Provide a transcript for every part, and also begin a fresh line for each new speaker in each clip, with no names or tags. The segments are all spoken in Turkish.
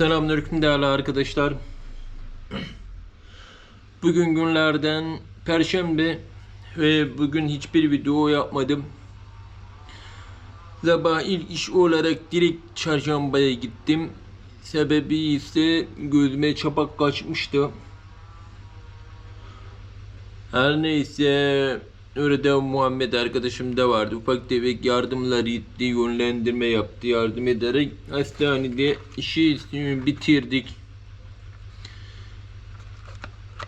Selamünaleyküm değerli arkadaşlar. Bugün günlerden Perşembe ve bugün hiçbir video yapmadım. Sabah ilk iş olarak direkt çarşambaya gittim. Sebebi ise gözüme çapak kaçmıştı. Her neyse Orada Muhammed arkadaşım da vardı. Ufak tefek yardımlar gitti, yönlendirme yaptı, yardım ederek hastanede işi bitirdik.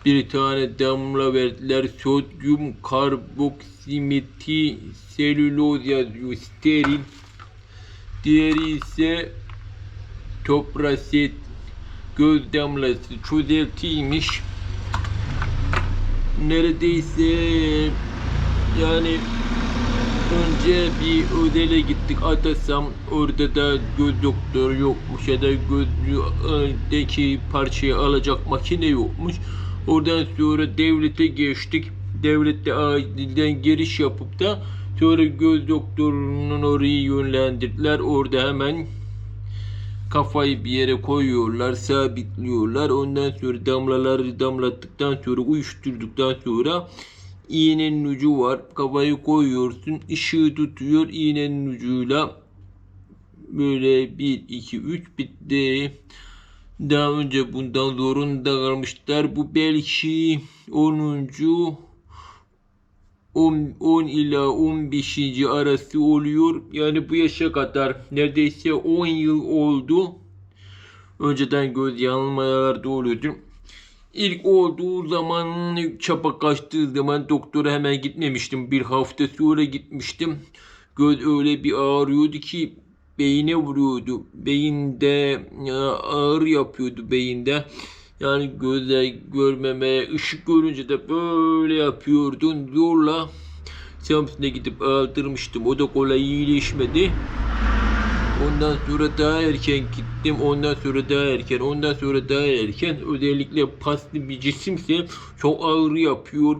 Bir tane damla verdiler. Sodyum karboksimeti selüloz yazıyor. Steril. Diğeri ise topraset göz damlası çözeltiymiş. Neredeyse yani önce bir ödele gittik Atasam orada da göz doktoru yokmuş ya da gözdeki parçayı alacak makine yokmuş. Oradan sonra devlete geçtik. Devlette acilden giriş yapıp da sonra göz doktorunun orayı yönlendirdiler. Orada hemen kafayı bir yere koyuyorlar, sabitliyorlar. Ondan sonra damlaları damlattıktan sonra uyuşturduktan sonra iğnenin ucu var. Kafayı koyuyorsun, ışığı tutuyor iğnenin ucuyla. Böyle 1 2 3 bitti. Daha önce bundan zorunda kalmışlar. Bu belki 10. 10, 10 ila 15. arası oluyor. Yani bu yaşa kadar neredeyse 10 yıl oldu. Önceden göz yanılmalar da oluyordu. İlk olduğu zaman çapa kaçtığı zaman doktora hemen gitmemiştim. Bir hafta sonra gitmiştim. Göz öyle bir ağrıyordu ki beyine vuruyordu. Beyinde ya, ağır yapıyordu beyinde. Yani gözle görmemeye, ışık görünce de böyle yapıyordun zorla. Samsun'a gidip aldırmıştım. O da kolay iyileşmedi. Ondan sonra daha erken gittim. Ondan sonra daha erken. Ondan sonra daha erken. Özellikle paslı bir cisimse çok ağrı yapıyor.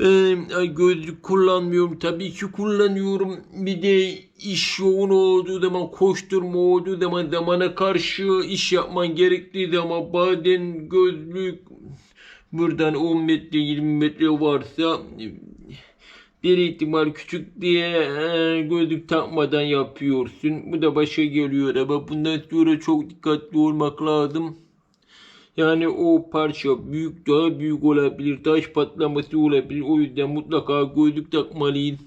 Ee, gözlük kullanmıyorum. Tabii ki kullanıyorum. Bir de iş yoğun olduğu zaman, koşturma olduğu zaman, zamana karşı iş yapman gerektiği zaman bazen gözlük buradan 10 metre 20 metre varsa bir ihtimal küçük diye e, gözlük takmadan yapıyorsun. Bu da başa geliyor ama bundan sonra çok dikkatli olmak lazım. Yani o parça büyük daha büyük olabilir. Taş patlaması olabilir. O yüzden mutlaka gözlük takmalıyız.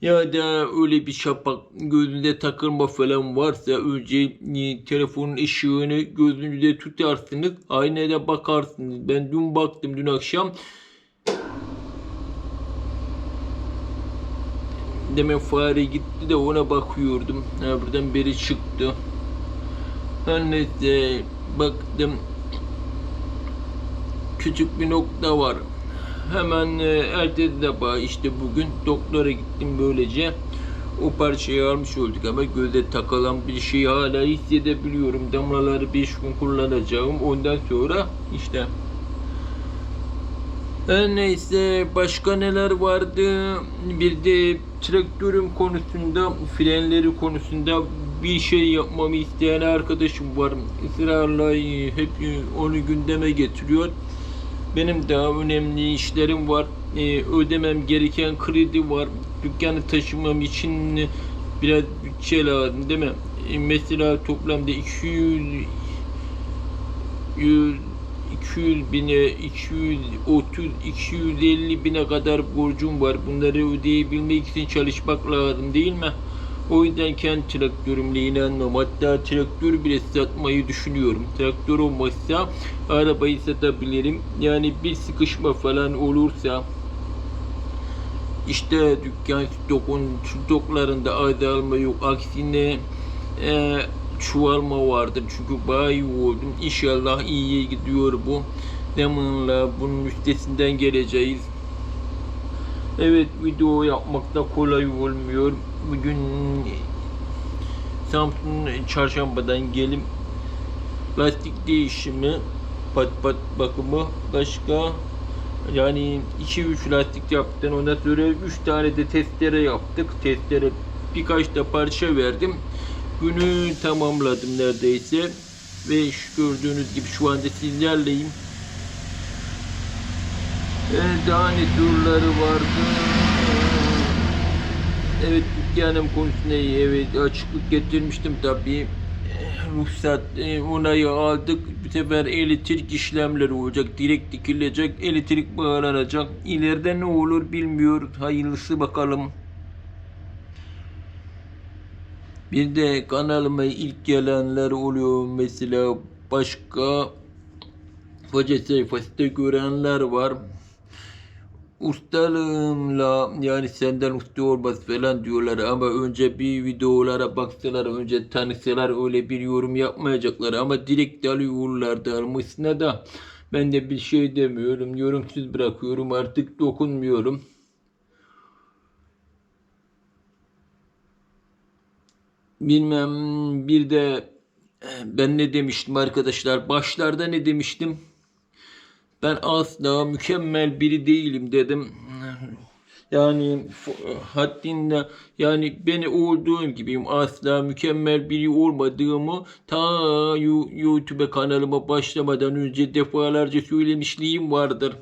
Ya da öyle bir şapak gözünde takılma falan varsa önce e, telefonun ışığını gözünüzde tutarsınız. Aynaya bakarsınız. Ben dün baktım dün akşam. Demin fare gitti de ona bakıyordum. Ha, buradan beri çıktı. Her neyse baktım küçük bir nokta var. Hemen e, ertesi sabah işte bugün doktora gittim böylece o parçayı almış olduk ama göze takılan bir şeyi hala hissedebiliyorum. Damlaları 5 gün kullanacağım. Ondan sonra işte her neyse başka neler vardı? Bir de traktörüm konusunda, frenleri konusunda bir şey yapmamı isteyen arkadaşım var. Israrla e, hep e, onu gündeme getiriyor. Benim daha önemli işlerim var. E, ödemem gereken kredi var. Dükkanı taşımam için biraz bütçe lazım değil mi? Mesela toplamda 200 100 200 bine, 230, 250 bine kadar borcum var. Bunları ödeyebilmek için çalışmak lazım değil mi? O yüzden kendi traktörümle inanmam. Hatta traktör bile satmayı düşünüyorum. Traktör olmazsa arabayı satabilirim. Yani bir sıkışma falan olursa işte dükkan stokun stoklarında azalma yok. Aksine e, çoğalma vardır. Çünkü bayağı oldum. İnşallah iyiye gidiyor bu. Zamanla bunun üstesinden geleceğiz. Evet video yapmak da kolay olmuyor. Bugün Samsun çarşambadan gelim. Lastik değişimi, pat pat bakımı, başka yani 2-3 lastik yaptık. Ondan sonra 3 tane de testere yaptık. Testere birkaç da parça verdim. Günü tamamladım neredeyse. Ve şu gördüğünüz gibi şu anda sizlerleyim. Ee, daha ne turları vardı? Evet dükkanım konusunda. Evet açıklık getirmiştim tabii. Ruhsat eh, onayı aldık. Bu sefer elektrik işlemleri olacak. Direkt dikilecek. Elektrik bağlanacak. İleride ne olur bilmiyoruz. Hayırlısı bakalım. Bir de kanalıma ilk gelenler oluyor. Mesela başka Hoca sayfasında görenler var. Ustalığımla yani senden usta olmaz falan diyorlar ama önce bir videolara baksalar önce tanısalar öyle bir yorum yapmayacaklar ama direkt alıyorlar dalmışsına da ben de bir şey demiyorum yorumsuz bırakıyorum artık dokunmuyorum. Bilmem bir de eh, ben ne demiştim arkadaşlar başlarda ne demiştim? Ben asla mükemmel biri değilim dedim. Yani haddinde yani beni olduğum gibiyim asla mükemmel biri olmadığımı ta YouTube kanalıma başlamadan önce defalarca söylemişliğim vardır.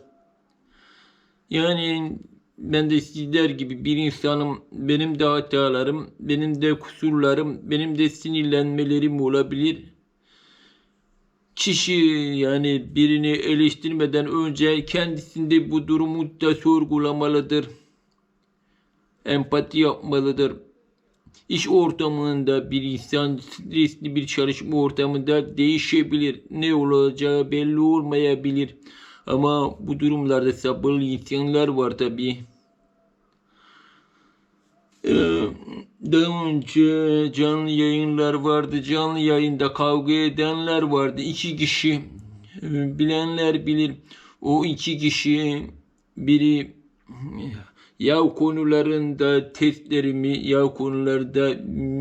Yani ben de sizler gibi bir insanım. Benim de hatalarım, benim de kusurlarım, benim de sinirlenmelerim olabilir kişi yani birini eleştirmeden önce kendisinde bu durumu da sorgulamalıdır. Empati yapmalıdır. İş ortamında bir insan stresli bir çalışma ortamında değişebilir. Ne olacağı belli olmayabilir. Ama bu durumlarda sabırlı insanlar var tabii. Ee, daha önce canlı yayınlar vardı. Canlı yayında kavga edenler vardı. İki kişi e, bilenler bilir. O iki kişi biri yav konularında testlerimi, yav konularda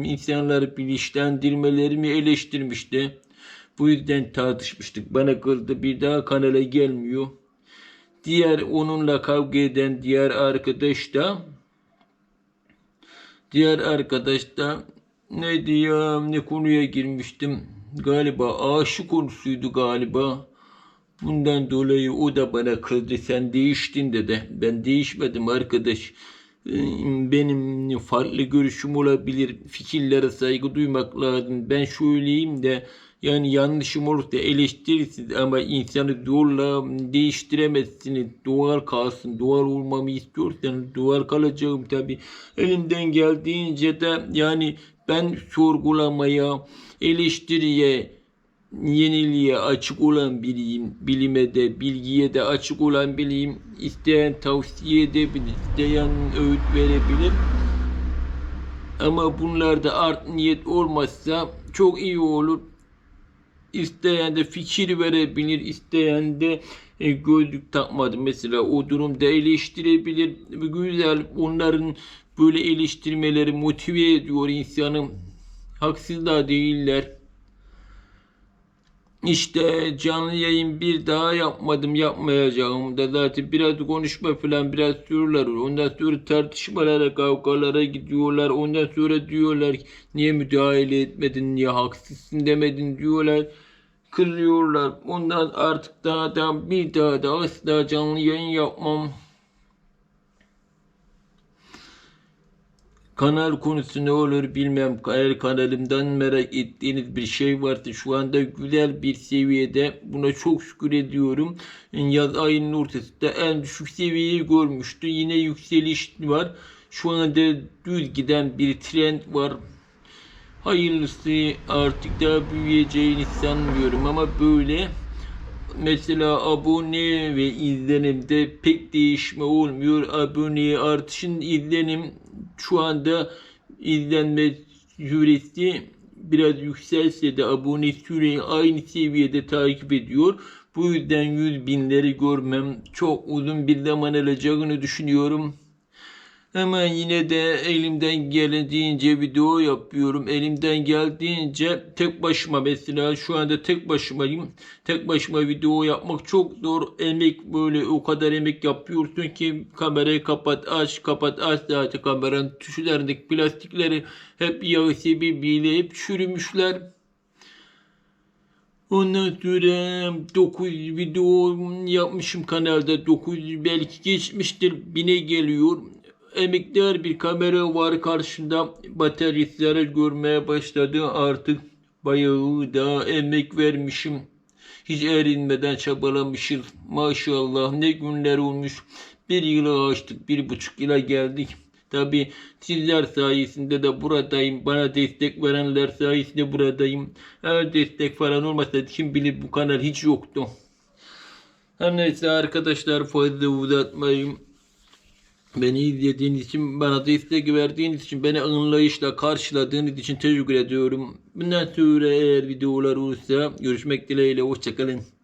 insanları bilinçlendirmelerimi eleştirmişti. Bu yüzden tartışmıştık. Bana kızdı bir daha kanala gelmiyor. Diğer onunla kavga eden diğer arkadaş da Diğer arkadaş da neydi ya ne konuya girmiştim. Galiba aşı konusuydu galiba. Bundan dolayı o da bana kızdı. Sen değiştin dedi. Ben değişmedim arkadaş. Benim farklı görüşüm olabilir. Fikirlere saygı duymak lazım. Ben şöyleyim de yani yanlışım olursa eleştirirsiniz ama insanı zorla değiştiremezsiniz. Doğal kalsın. Doğal olmamı istiyorsanız doğal kalacağım tabi. Elimden geldiğince de yani ben sorgulamaya, eleştiriye, yeniliğe açık olan biriyim. Bilime de, bilgiye de açık olan biriyim. İsteyen tavsiye edebilir, isteyen öğüt verebilir. Ama bunlarda art niyet olmazsa çok iyi olur. İsteyen de fikir verebilir, isteyen de e, gözlük takmadı mesela o durumda eleştirebilir. Güzel onların böyle eleştirmeleri motive ediyor insanı. Haksız da değiller. İşte canlı yayın bir daha yapmadım yapmayacağım da zaten biraz konuşma falan biraz olur. Ondan sonra tartışmalara kavgalara gidiyorlar. Ondan sonra diyorlar niye müdahale etmedin niye haksızsın demedin diyorlar. Kırıyorlar. Ondan artık daha da bir daha da asla canlı yayın yapmam. Kanal konusu ne olur bilmem. Eğer kanalımdan merak ettiğiniz bir şey varsa şu anda güzel bir seviyede. Buna çok şükür ediyorum. Yaz ayının ortasında en düşük seviyeyi görmüştü. Yine yükseliş var. Şu anda düz giden bir trend var. Hayırlısı artık daha büyüyeceğini sanmıyorum ama böyle mesela abone ve izlenimde pek değişme olmuyor. Abone artışın izlenim şu anda izlenme süresi biraz yükselse de abone süreyi aynı seviyede takip ediyor. Bu yüzden yüz binleri görmem çok uzun bir zaman alacağını düşünüyorum. Ama yine de elimden geldiğince video yapıyorum. Elimden geldiğince tek başıma mesela şu anda tek başımayım. Tek başıma video yapmak çok zor. Emek böyle o kadar emek yapıyorsun ki kamerayı kapat aç kapat aç zaten kameranın tuşlarındaki plastikleri hep yağ sebebiyle hep çürümüşler. Ondan sonra 9 video yapmışım kanalda 9 belki geçmiştir bine geliyor. Emektar bir kamera var karşımda bataryası zarar görmeye başladı artık bayağı da emek vermişim. Hiç erinmeden çabalamışız. Maşallah ne günler olmuş. Bir yıla açtık, bir buçuk yıla geldik. Tabi sizler sayesinde de buradayım. Bana destek verenler sayesinde buradayım. Eğer destek falan olmasaydı kim bilir bu kanal hiç yoktu. Her neyse arkadaşlar fazla uzatmayayım. Beni izlediğiniz için, bana destek verdiğiniz için, beni anlayışla karşıladığınız için teşekkür ediyorum. Bundan sonra eğer videolar olursa görüşmek dileğiyle. Hoşçakalın.